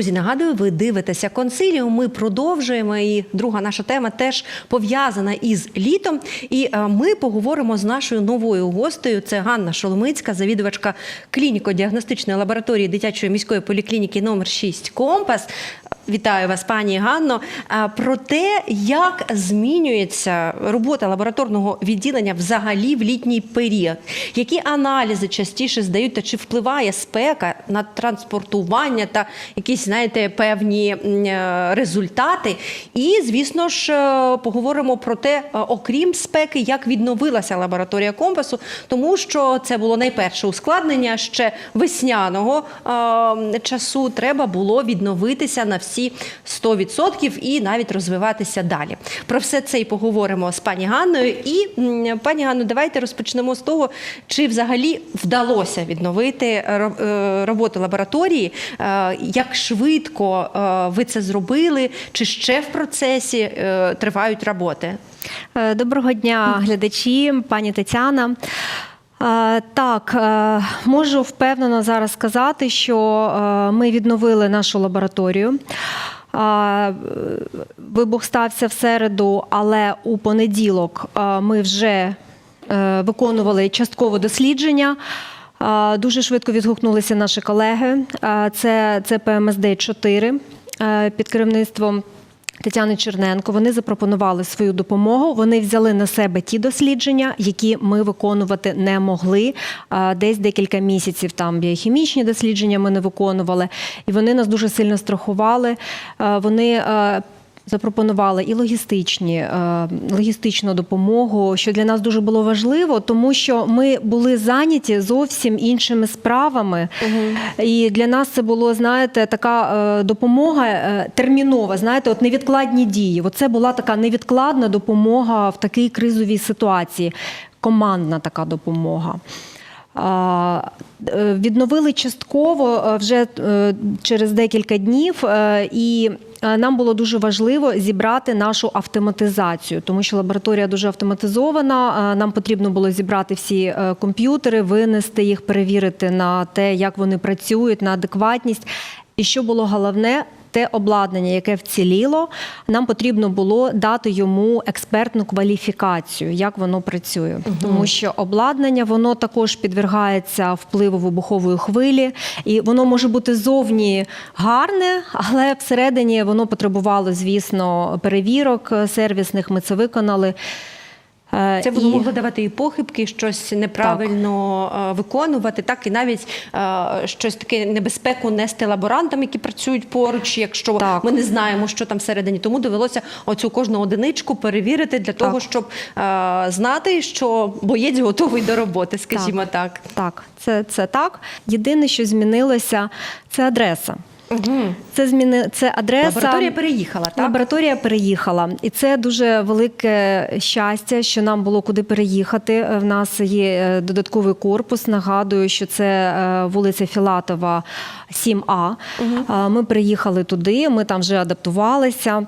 Друзі, нагадую, ви дивитеся консиліум. Ми продовжуємо. І друга наша тема теж пов'язана із літом. І е, ми поговоримо з нашою новою гостею. Це Ганна Шоломицька, завідувачка клініко-діагностичної лабораторії дитячої міської поліклініки номер 6 Компас. Вітаю вас, пані Ганно. Про те, як змінюється робота лабораторного відділення взагалі в літній період, які аналізи частіше здають, та чи впливає спека на транспортування та якісь, знаєте, певні е, результати. І, звісно ж, е, поговоримо про те, е, окрім спеки, як відновилася лабораторія компасу, тому що це було найперше ускладнення ще весняного часу. Треба було відновитися на всі 100% і навіть розвиватися далі. Про все це і поговоримо з пані Ганною. І пані Ганно, давайте розпочнемо з того, чи взагалі вдалося відновити е, роботу лабораторії, е, як швидко е, ви це зробили, чи ще в процесі тривають роботи? Доброго дня, глядачі, пані Тетяна. Е, Так, е, можу впевнено зараз сказати, що е, ми відновили нашу лабораторію. Вибух стався в середу, але у понеділок ми вже виконували часткове дослідження. Дуже швидко відгукнулися наші колеги. Це, це ПМСД 4 е, під керівництвом Тетяни Черненко. Вони запропонували свою допомогу. Вони взяли на себе ті дослідження, які ми виконувати не могли. Десь декілька місяців там біохімічні дослідження ми не виконували, і вони нас дуже сильно страхували. Вони Запропонували і логістичні, е, логістичну допомогу, що для нас дуже було важливо, тому що ми були зайняті зовсім іншими справами. І для нас це було, знаєте, така е, допомога е, термінова, знаєте, от невідкладні дії. Оце була така невідкладна допомога в такій кризовій ситуації, командна така допомога. Відновили частково вже через декілька днів, і нам було дуже важливо зібрати нашу автоматизацію, тому що лабораторія дуже автоматизована. е, Нам потрібно було зібрати всі е, комп'ютери, винести їх, перевірити на те, як вони працюють, на адекватність. І що було головне, те обладнання, яке вціліло, нам потрібно було дати йому експертну кваліфікацію, як воно працює. Тому що обладнання воно також підвергається впливу вибухової хвилі, і воно може бути зовні гарне, але всередині воно потребувало, звісно, перевірок сервісних. Ми це виконали. Е, Це і- могло давати і похибки, щось неправильно е, виконувати, так і навіть е, щось таке небезпеку нести лаборантам, які працюють поруч, якщо Так. ми не знаємо, що там всередині. Тому довелося оцю кожну одиничку перевірити для того, Так. щоб знати, що боєць готовий до роботи, скажімо так. Так, це, це так. Єдине, що змінилося, це адреса. Це зміни це адреса. Лабораторія переїхала, так? Лабораторія переїхала, і це дуже велике щастя, що нам було куди переїхати. В нас є е, додатковий корпус. Нагадую, що це е, вулиця Філатова, 7А. Е, Ми приїхали туди. Ми там вже адаптувалися.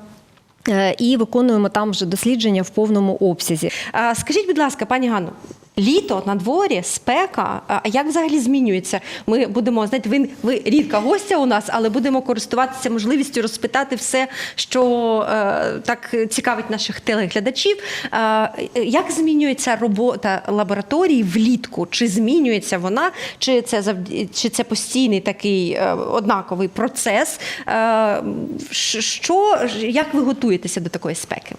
е, І виконуємо там вже дослідження в повному обсязі. Скажіть, будь ласка, пані Ганно, літо на дворі, спека. А як взагалі змінюється? Ми будемо знаєте, ви, ви рідка гостя у нас, але будемо користуватися можливістю розпитати все, що е, так цікавить наших телеглядачів. Е, як змінюється робота лабораторії влітку? Чи змінюється вона, чи це чи це постійний такий е, однаковий процес? Е, що як ви готуєтеся до такої спеки?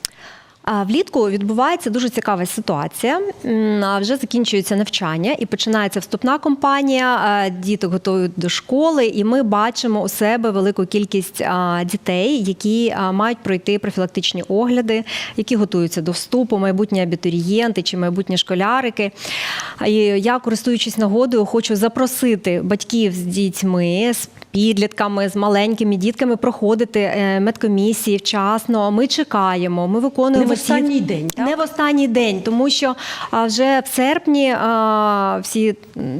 Влітку відбувається дуже цікава ситуація. Вже закінчується навчання і починається вступна кампанія. Діток готують до школи, і ми бачимо у себе велику кількість дітей, які мають пройти профілактичні огляди, які готуються до вступу, майбутні абітурієнти чи майбутні школярики. І я, користуючись нагодою, хочу запросити батьків з дітьми. з Підлітками з маленькими дітками проходити е, медкомісії вчасно. Ми чекаємо, ми виконуємо останній день, так? Не в останній день, тому що вже в серпні всі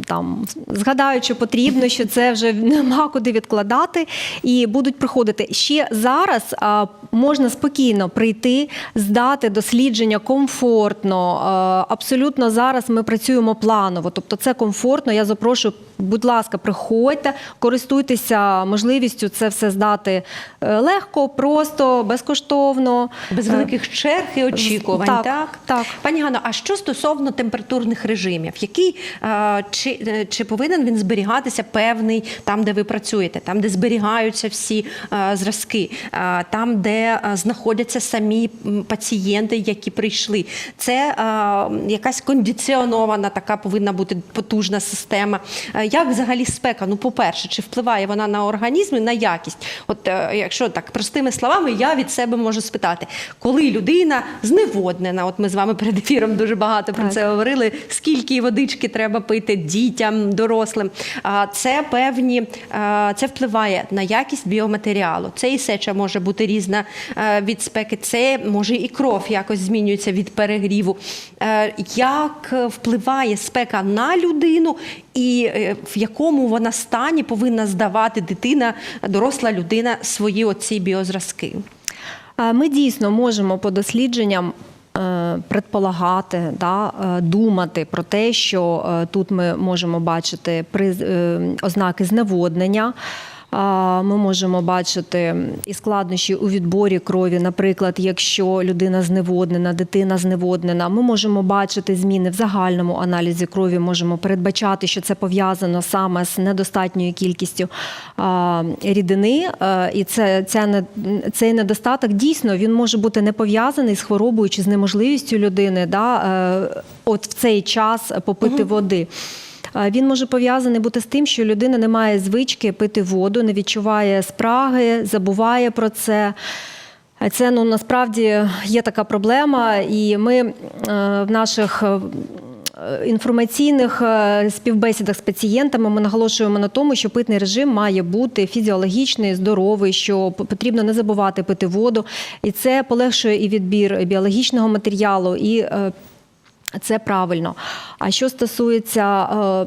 там згадають, що потрібно, що це вже нема куди відкладати, і будуть приходити. Ще зараз можна спокійно прийти, здати дослідження комфортно. Абсолютно зараз ми працюємо планово, тобто це комфортно. Я запрошую, будь ласка, приходьте, користуйтеся можливістю це все здати е, легко, просто, безкоштовно. Без Е, великих черг і очікувань, так? Так, так. Пані Ганно, а що стосовно температурних режимів? Який, е, чи, чи повинен він зберігатися певний там, де ви працюєте, там, де зберігаються всі зразки, там, де знаходяться самі пацієнти, які прийшли? Це якась кондиціонована така повинна бути потужна система. Е, як взагалі спека? Ну, по-перше, чи впливає вона на організм і на якість? От е, якщо так простими словами, я від себе можу спитати, коли людина зневоднена, от ми з вами перед ефіром дуже багато про Так. це говорили. Скільки водички треба пити дітям, дорослим? А це певні а, це впливає на якість біоматеріалу. Це і сеча може бути різна е, від спеки. Це може і кров якось змінюється від перегріву. Е, Як впливає спека на людину, і е, в якому вона стані повинна здавати дитина, доросла людина свої оці біозразки? Ми дійсно можемо по дослідженням. е, Предполагати, да, е, думати про те, що е, тут ми можемо бачити ознаки зневоднення. Ми можемо бачити і складнощі у відборі крові. Наприклад, якщо людина зневоднена, дитина зневоднена, ми можемо бачити зміни в загальному аналізі крові. Можемо передбачати, що це пов'язано саме з недостатньою кількістю рідини. Е, І це, ця, цей недостаток дійсно він може бути не пов'язаний з хворобою чи з неможливістю людини. Да, е, от в цей час попити води. Він може пов'язаний бути з тим, що людина не має звички пити воду, не відчуває спраги, забуває про це. Це ну насправді є така проблема, і ми е, в наших. е, Інформаційних е, співбесідах з пацієнтами ми наголошуємо на тому, що питний режим має бути фізіологічний, здоровий, що потрібно не забувати пити воду, і це полегшує і відбір біологічного матеріалу, і це правильно. А що стосується е,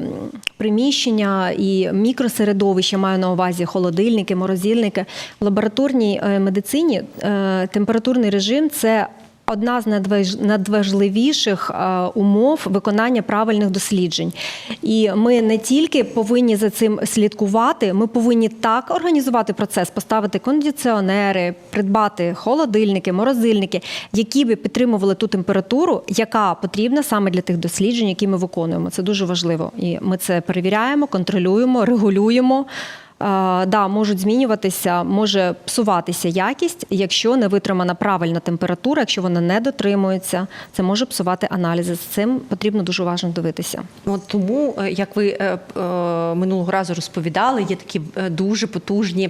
приміщення і мікросередовища, маю на увазі холодильники, морозильники, в лабораторній е, медицині е, температурний режим це. Одна з надваж- надважливіших е, умов виконання правильних досліджень. І ми не тільки повинні за цим слідкувати, ми повинні так організувати процес, поставити кондиціонери, придбати холодильники, морозильники, які би підтримували ту температуру, яка потрібна саме для тих досліджень, які ми виконуємо. Це дуже важливо. І ми це перевіряємо, контролюємо, регулюємо. Е, Да, можуть змінюватися, може псуватися якість, якщо не витримана правильна температура, якщо вона не дотримується, це може псувати аналізи. З цим потрібно дуже уважно дивитися. От тому, е, як ви е, минулого разу розповідали, є такі дуже потужні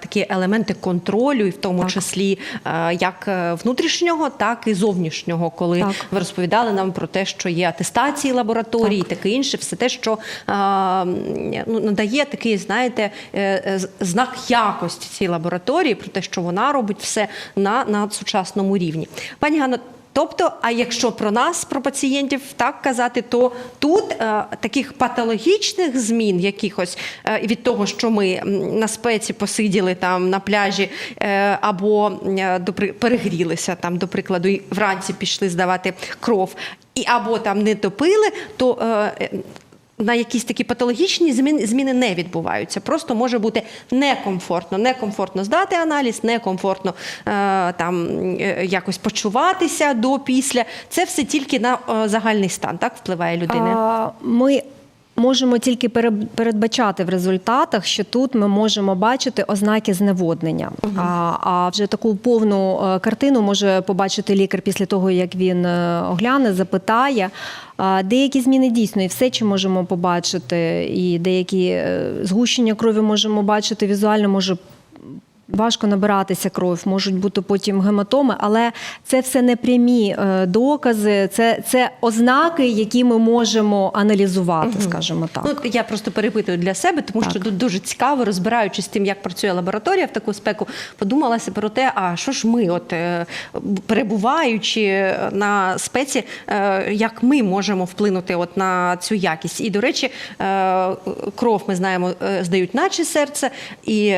такі елементи контролю, і в тому Так. числі як внутрішнього, так і зовнішнього, коли Так. ви розповідали нам про те, що є атестації лабораторії, і таке інше, все те, що ну, надає такий, знаєте, е, е, знак якості цій лабораторії, про те, що вона робить все на надсучасному рівні. Пані Ганно, Тобто, а якщо про нас, про пацієнтів так казати, то тут е, таких патологічних змін якихось е, від того, що ми на спеці посиділи там на пляжі е, або е, перегрілися там, до прикладу, і вранці пішли здавати кров, і або там не допили, то е, на якісь такі патологічні зміни, зміни не відбуваються. Просто може бути некомфортно, некомфортно здати аналіз, некомфортно е, там е, якось почуватися до після. Це все тільки на е, загальний стан, так впливає людина. Ми можемо тільки пере- передбачати в результатах, що тут ми можемо бачити ознаки зневоднення. А, а вже таку повну е, картину може побачити лікар після того, як він е, огляне, запитає. Деякі зміни дійсно і все чи можемо побачити, і деякі е, згущення крові можемо бачити візуально, може важко набиратися кров, можуть бути потім гематоми, але це все не прямі е, докази, це, це ознаки, які ми можемо аналізувати, скажімо так. Ну, я просто перепитую для себе, тому Так. що тут дуже цікаво, розбираючись з тим, як працює лабораторія в таку спеку, подумалася про те, а що ж ми, от е, перебуваючи на спеці, е, як ми можемо вплинути от на цю якість. І, до речі, кров ми знаємо, здають наче серце, і,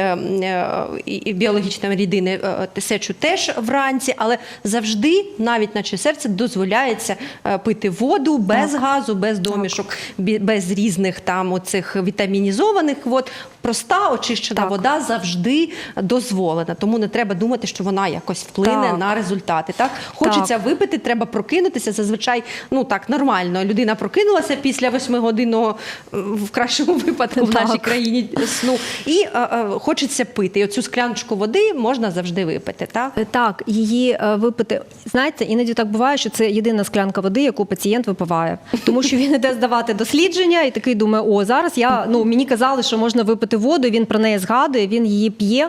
і, і біологічні рідини е, сечу теж вранці, але завжди, навіть наче серце, дозволяється е, пити воду без газу, без домішок, без різних там оцих вітамінізованих вод. Проста очищена Так. вода завжди дозволена. Тому не треба думати, що вона якось вплине Так. на результати. Так хочеться випити, треба прокинутися. Зазвичай, ну так нормально. Людина прокинулася після восьмигодинного е, в кращому випадку в нашій країні сну, і е, е, хочеться пити. І оцю скляночку води можна завжди випити. Так Е, Так, її е, випити. Знаєте, іноді так буває, що це єдина склянка води, яку пацієнт випиває, тому що він іде здавати дослідження і такий думає: о, зараз я ну мені казали, що можна випити воду. Він про неї згадує, він її п'є.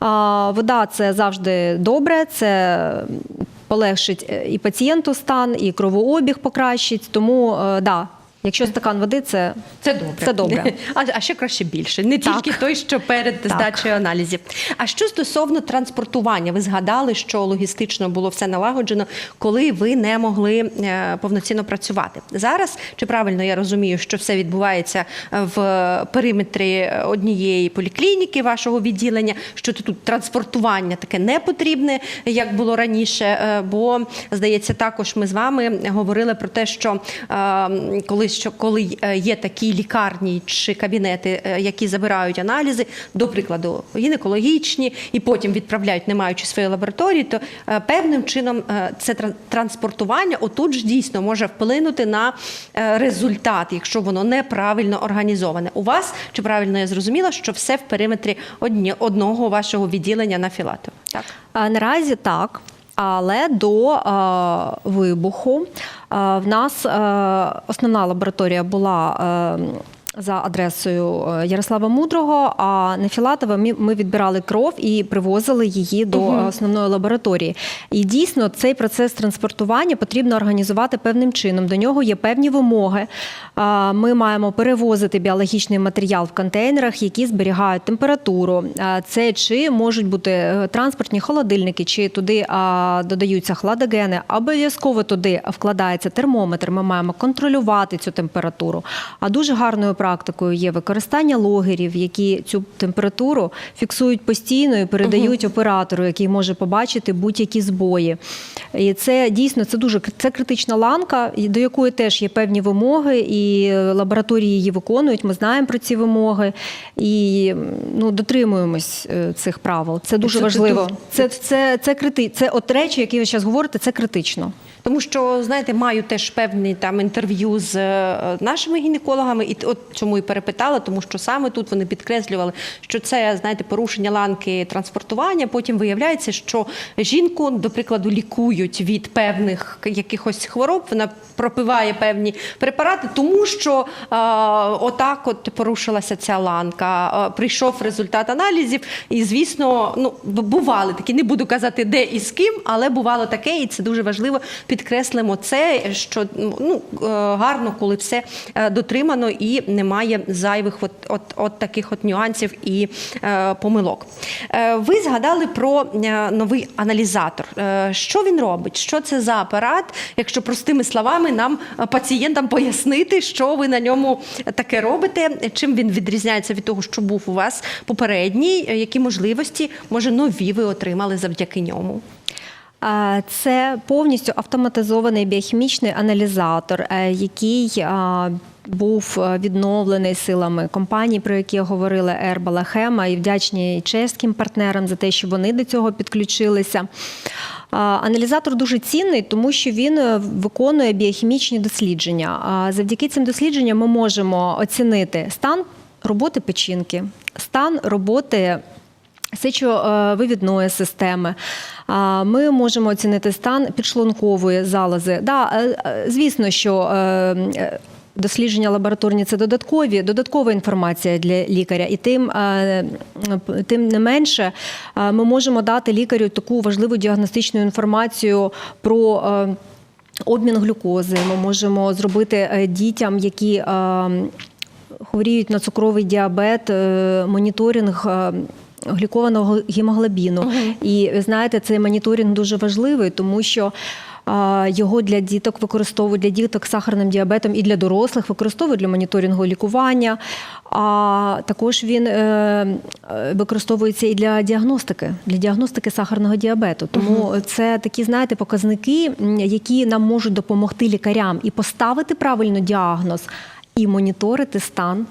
А, вода це завжди добре. Це полегшить е, і пацієнту стан, і кровообіг покращить. Тому да, якщо стакан води, це Це добре. Це добре. А, а ще краще більше. Не Так. тільки той, що перед Так. здачею аналізів. А що стосовно транспортування, ви згадали, що логістично було все налагоджено, коли ви не могли е, повноцінно працювати. Зараз чи правильно я розумію, що все відбувається в периметрі однієї поліклініки вашого відділення, що тут транспортування таке не потрібне, як було раніше. е, Бо здається, також ми з вами говорили про те, що е, коли що коли е, є такі лікарні чи кабінети, е, які забирають аналізи, до прикладу, гінекологічні, і потім відправляють, не маючи своєї лабораторії, то е, певним чином це транспортування отут ж дійсно може вплинути на результат, якщо воно неправильно організоване. У вас чи правильно я зрозуміла, що все в периметрі одні, одного вашого відділення на філату? Так. Наразі так. Але до е, вибуху е, в нас е, основна лабораторія була за адресою е, Ярослава Мудрого, а на Філатова ми, ми відбирали кров і привозили її до е, основної лабораторії. І дійсно цей процес транспортування потрібно організувати певним чином. До нього є певні вимоги. Е, Ми маємо перевозити біологічний матеріал в контейнерах, які зберігають температуру. Це чи можуть бути транспортні холодильники, чи туди додаються хладогени. Обов'язково туди вкладається термометр. Ми маємо контролювати цю температуру. А дуже гарною практикою є використання логерів, які цю температуру фіксують постійно і передають оператору, який може побачити будь-які збої. І це дійсно це дуже це критична ланка, до якої теж є певні вимоги, і лабораторії її виконують. Ми знаємо про ці вимоги і ну дотримуємось е, цих правил. Це дуже Це- важливо. це- Це це, це крити. Це от речі, які ви зараз говорите, це критично. Тому що знаєте, маю теж певні там інтерв'ю з е, нашими гінекологами, і от чому і перепитала, тому що саме тут вони підкреслювали, що це знаєте порушення ланки транспортування. Потім виявляється, що жінку, до прикладу, лікують від певних якихось хвороб. Вона пропиває певні препарати, тому що е, отак, от порушилася ця ланка. Е, прийшов результат аналізів, і звісно, ну бували такі. Не буду казати, де і з ким, але бувало таке, і це дуже важливо. Підкреслимо це, що ну е, гарно, коли все е, дотримано і немає зайвих от, от, от таких от нюансів і е, помилок. Е, ви згадали про е, новий аналізатор. Е, що він робить? Що це за апарат? Якщо простими словами нам пацієнтам пояснити, що ви на ньому таке робите, чим він відрізняється від того, що був у вас попередній, які можливості, може, нові ви отримали завдяки ньому? Це повністю автоматизований біохімічний аналізатор, е, який був е, відновлений силами компанії, про які говорили Ербала Хема, і вдячні чеським партнерам за те, що вони до цього підключилися. Аналізатор дуже цінний, тому що він е, виконує біохімічні дослідження. Завдяки цим дослідженням ми можемо оцінити стан роботи печінки, стан роботи сечовивідної системи. А, Ми можемо оцінити стан підшлункової залози. Да, е, е, звісно, що е, е, Дослідження лабораторні це додаткові, додаткова інформація для лікаря, і тим, е, тим не менше е, ми можемо дати лікарю таку важливу діагностичну інформацію про е, обмін глюкози. Ми можемо зробити е, дітям, які е, хворіють на цукровий діабет, е, моніторинг. Глікованого гемоглобіну. І ви знаєте, цей моніторинг дуже важливий, тому що його для діток використовують для діток з сахарним діабетом і для дорослих використовують для моніторингу лікування. А також він е, е, використовується і для діагностики, для діагностики сахарного діабету. Тому це такі, знаєте, показники, які нам можуть допомогти лікарям і поставити правильно діагноз, і моніторити стан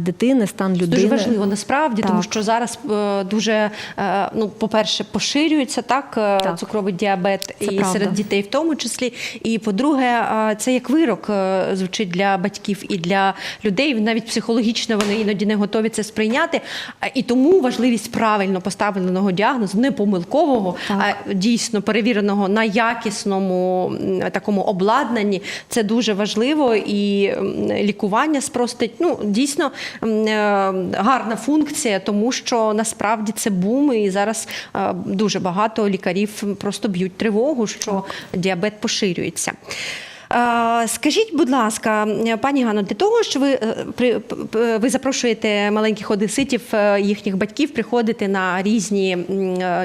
дитини, стан людини. Дуже важливо насправді, тому що зараз е, дуже е, ну, по-перше, поширюється так, е, Так. цукровий діабет Це і правда. серед дітей, в тому числі. І по-друге, е, це як вирок е, звучить для батьків і для людей. Навіть психологічно вони іноді не готові це сприйняти. І тому важливість правильно поставленого діагнозу, не помилкового, Так. а дійсно перевіреного на якісному такому обладнанні. Це дуже важливо і лікування спростить. Ну дійсно е, гарна функція, тому що насправді це бум, і зараз е, дуже багато лікарів просто б'ють тривогу, що діабет поширюється. Е, Скажіть, будь ласка, пані Ганно, для того, що ви е, ви запрошуєте маленьких одеситів, е, їхніх батьків приходити на різні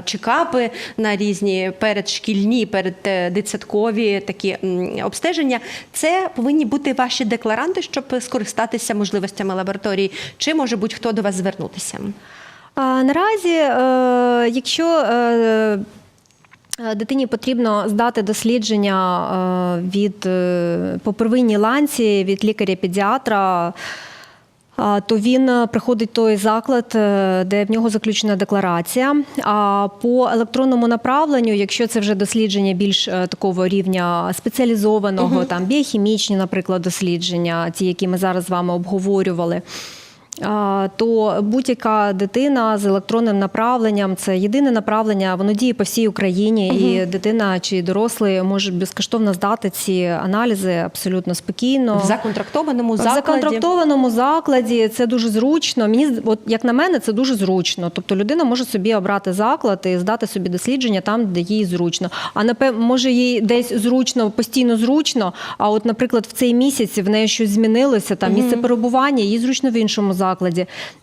чекапи, на різні передшкільні, переддитсадкові такі обстеження. Це повинні бути ваші декларанти, щоб скористатися можливостями лабораторії, чи може будь-хто до вас звернутися? А, Наразі, е, якщо е, дитині потрібно здати дослідження е, від е, по первинній ланці від лікаря-педіатра. То він е, приходить в той заклад, е, де в нього заключена декларація. А по електронному направленню, якщо це вже дослідження більш е, такого рівня спеціалізованого, там біохімічні, наприклад, дослідження, ті, які ми зараз з вами обговорювали. То будь-яка дитина з електронним направленням це єдине направлення, воно діє по всій Україні, і дитина чи дорослий можуть безкоштовно здати ці аналізи абсолютно спокійно. В законтрактованому В законтрактованому закладі це дуже зручно. Мені от як на мене, це дуже зручно. Тобто людина може собі обрати заклад і здати собі дослідження там, де їй зручно. А напев, може їй десь зручно, постійно зручно. А от, наприклад, в цей місяць в неї щось змінилося, там місце перебування, їй зручно в іншому закладі.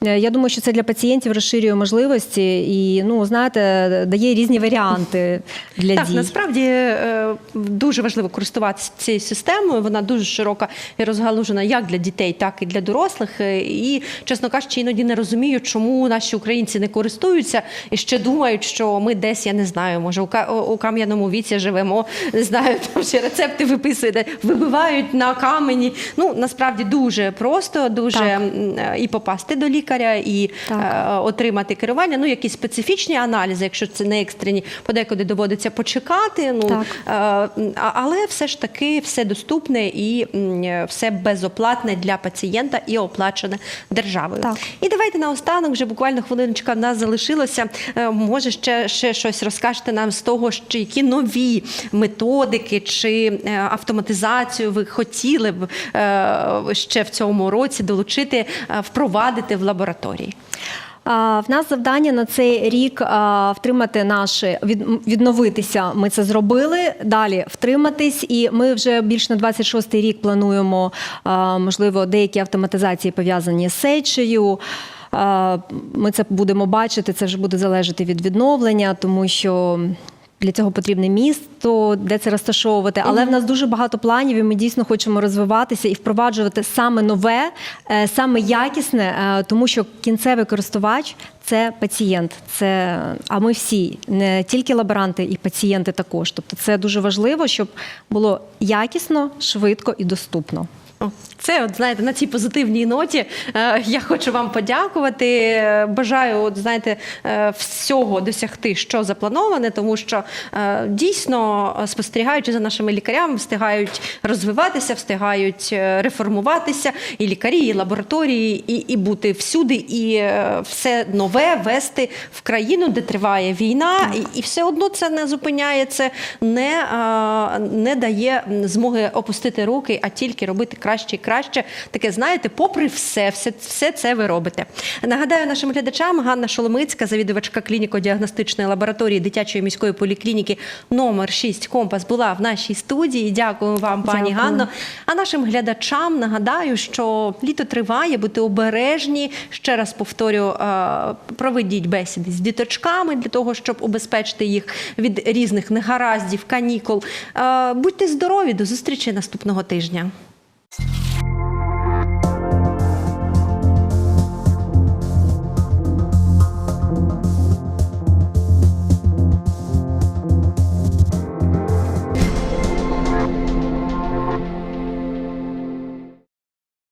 Е, Я думаю, що це для пацієнтів розширює можливості і ну знаєте, дає різні варіанти для Так, дій. насправді е, дуже важливо користуватися цією системою. Вона дуже широка і розгалужена як для дітей, так і для дорослих. Е, І, чесно кажучи, іноді не розумію, чому наші українці не користуються і ще думають, що ми десь, я не знаю, може у кам'яному віці живемо, не знаю, там ще рецепти виписуєте, вибивають на камені. Ну насправді дуже просто, дуже Так. і попасти до лікаря, і Так. е, отримати керування. Ну, якісь специфічні аналізи, якщо це не екстрені, подекуди доводиться почекати. Ну Так. е, але все ж таки все доступне і все безоплатне для пацієнта і оплачене державою. Так. І давайте наостанок, вже буквально хвилиночка в нас залишилося. Е, Може, ще, ще щось розкажете нам з того, що які нові методики чи автоматизацію ви хотіли б ще в цьому році долучити, е, впровадити в лабораторії. В нас завдання на цей рік втримати наші відновитися. Ми це зробили. Далі втриматись, і ми вже більш на 26-й рік плануємо можливо деякі автоматизації пов'язані з сечею. Ми це будемо бачити. Це вже буде залежати від відновлення, тому що. Для цього потрібне місто, де це розташовувати. Але в нас дуже багато планів, і ми дійсно хочемо розвиватися і впроваджувати саме нове, е, саме якісне, е, тому що кінцевий користувач це пацієнт. Це а ми всі, не тільки лаборанти, і пацієнти також. Тобто, це дуже важливо, щоб було якісно, швидко і доступно. Це, от знаєте, на цій позитивній ноті. Е, я хочу вам подякувати. Е, Бажаю, от знаєте, е, всього досягти, що заплановане, тому що дійсно спостерігаючи за нашими лікарями, встигають розвиватися, встигають реформуватися, і лікарі, і лабораторії, і, і бути всюди, і все нове вести в країну, де триває війна, і, і все одно це не зупиняє, це не, не дає змоги опустити руки, а тільки робити краще краще і краще. Таке, знаєте, попри все, все, все це ви робите. Нагадаю нашим глядачам, Ганна Шоломицька, завідувачка клініко-діагностичної лабораторії дитячої міської поліклініки номер 6 Компас була в нашій студії. Дякую вам, пані Дякую. Ганно. А нашим глядачам нагадаю, що літо триває, будьте обережні. Ще раз повторю, е, проведіть бесіди з діточками для того, щоб убезпечити їх від різних негараздів, канікул. Е, Будьте здорові, до зустрічі наступного тижня. you